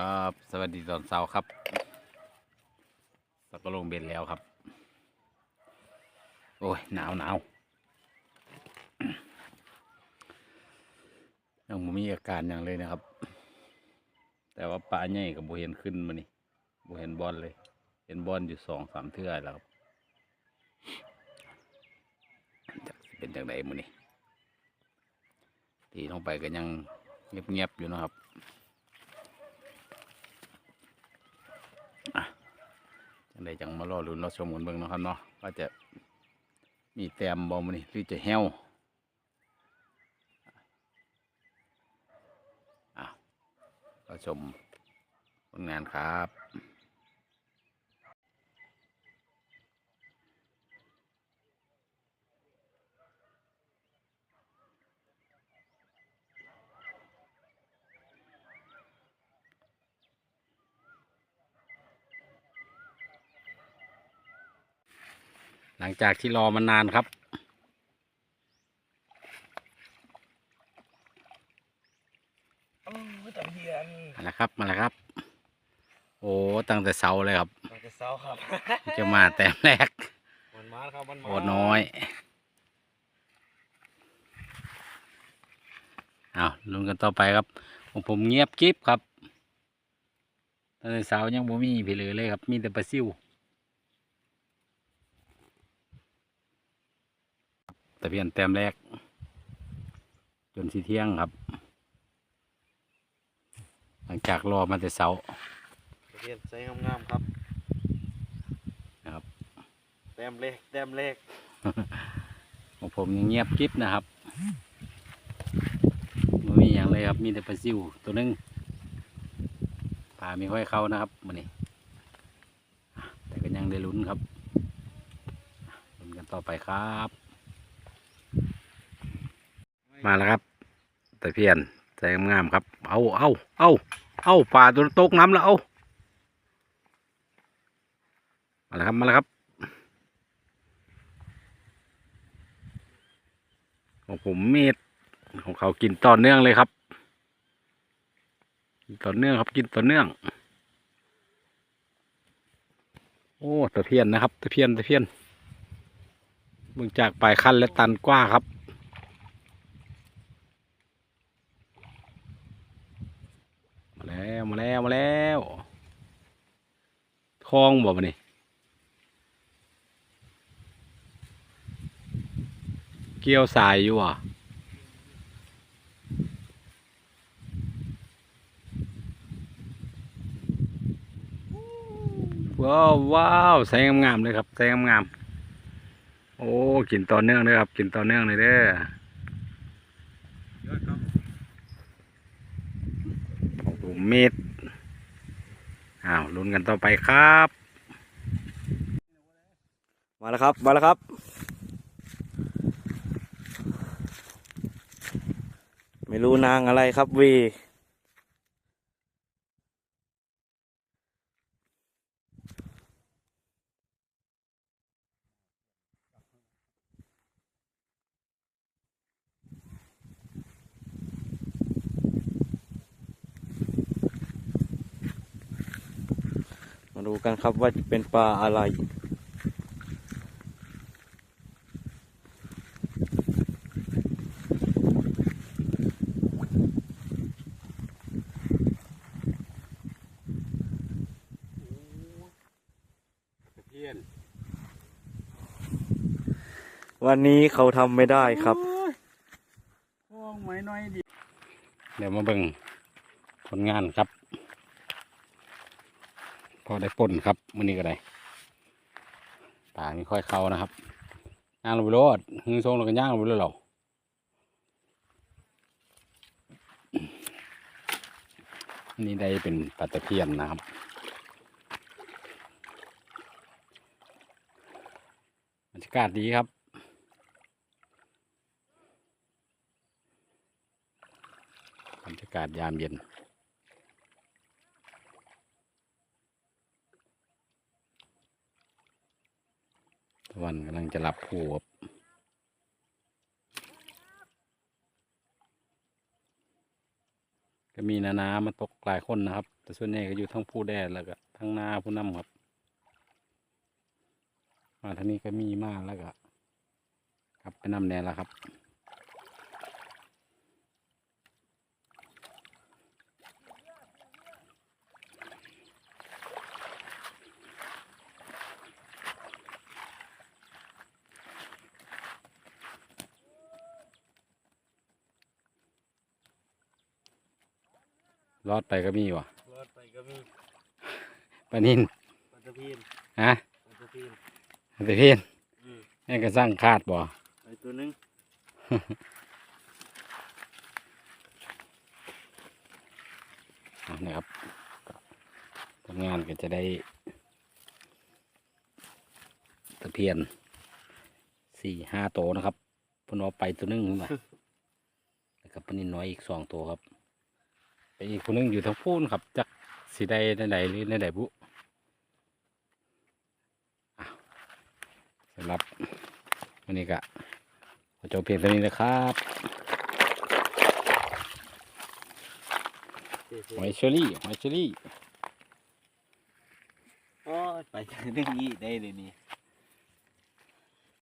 ครับสวัสดีตอนเช้าครับ สักก็ลงเบ็ดแล้วครับ โอ้ยหนาวหนาวยังบ่มีอาการอย่างเลยนะครับ แต่ว่าปลาใหญ่กับโบเห็นขึ้นมานี่โบเห็นบอลเลย เห็นบอลอยู่สองสามเทื่อแล้วครับจักสิเป็นจังไดมื้อนี้ตีลงไปก็ยังเงียบๆอยู่นะครับ จังไดจังมารอลุ้นรอชมกันเบิ่งนะครับเนาะว่าจะมีแต้มบอมนี่หรือจะแห้วอะรอชมผลงานครับ ลังจากที่รอมานานครับโอ้ยตะเพียนมาแล้วครับมาแล้วครับ โอ้ตั้งแต่เช้าเลยครับตั้งแต่เช้าครับ จะมาแต้มแรกมันมาครับมันมาโอ้น้อยเอาลุ้นกันต่อไปครับของผมเงียบกิ๊บครับตั้งแต่เช้ายังบ่มีไปเลยเลยครับ มีแต่ปลาซิว ตะเพียนแต้มแรก จนสีเที่ยงครับ หลังจากรอมาแต่เช้าตะเพียนใส่งามๆครับนะครับ แต้มเล็กแต้มเล็กของผมยังเงียบกริบนะครับไม่มีอย่างเลยครับ มีแต่ปลาซิวตัวหนึงปลาไม่ค่อยเข้านะครับมันนี้แต่ก็ยังได้ลุ้นครับลุ้นกันต่อไปครับ มาแล้วครับตะเพียนใจงามๆครับ เอาเอาเอาเอาปลาตัวตกน้ำแล้วเอามาแล้วครับมาแล้วครับของผมเม็ดของเขากินต่อเนื่องเลยครับกินต่อเนื่องครับกินต่อเนื่อง โอ้ตะเพียนนะครับตะเพียนตะเพียนเบิ่งจากปลายคันและตันกว้าครับ มาแล้วมาแล้วมาแล้วคลองบ่มานี่เกี่ยวสายอยู่อะว้าวว้าวใส่งามๆเลยครับใส่งามๆโอ้กินต่อเนื่องเลยครับ กินต่อเนื่องเลยเด้อ ยอดครับ โอ้โห เม็ดอ้าวลุ้นกันต่อไปครับ มาแล้วครับ มาแล้วครับ ไม่รู้นางอะไรครับวี ดูกันครับว่าจะเป็นปลาอะไร วันนี้เขาทำไม่ได้ครับเดี๋ยวมาเบิ่งผลงานครับ พอได้ป่นครับมื้อนี้ก็ได้ป่าไม่ค่อยเข้านะครับย่างลงไปโลดหึงทรงเราก็ย่างลงไปเลยเราอันนี้ได้เป็นปลาตะเพียนนะครับบรรยากาศดีครับบรรยากาศยามเย็น ตะวันกำลังจะหลับผูบก็มีนานามาตกหลายคนนะครับ แต่ส่วนใหญ่ก็อยู่ทั้งผู้แดดแล้วก็ทั้งนาผู้น้ำครับ มาทางนี้ก็มีมากแล้วก็ครับไปน้ำแดดแล้วครับ รอดไปก็มีวะรอดไปก็มีปลานินปลาตะเพียนฮะปลาตะเพียนตะเพียนอืมแม่งก็สร้างคาดบ่ไปตัวหนึงอะนะครับก็ทำงานก็จะได้ตะเพียนสี่ห้าโตวนะครับเพนเอาไปตัวหนึงนะแล้วก็ปลานินน้อยอีกสองตัวครับ ไปอีกคนนึงอยู่ทางพูนครับจักสีใดในใดหรือในใดบุอ้าวสำหรับวันนี้ก็ขอจบเพียงเท่านี้นะครับเสียหอยเชอรี่หอยเชอรี่ โอ้ยไปตัวหนึงยี่ได้เลยนี่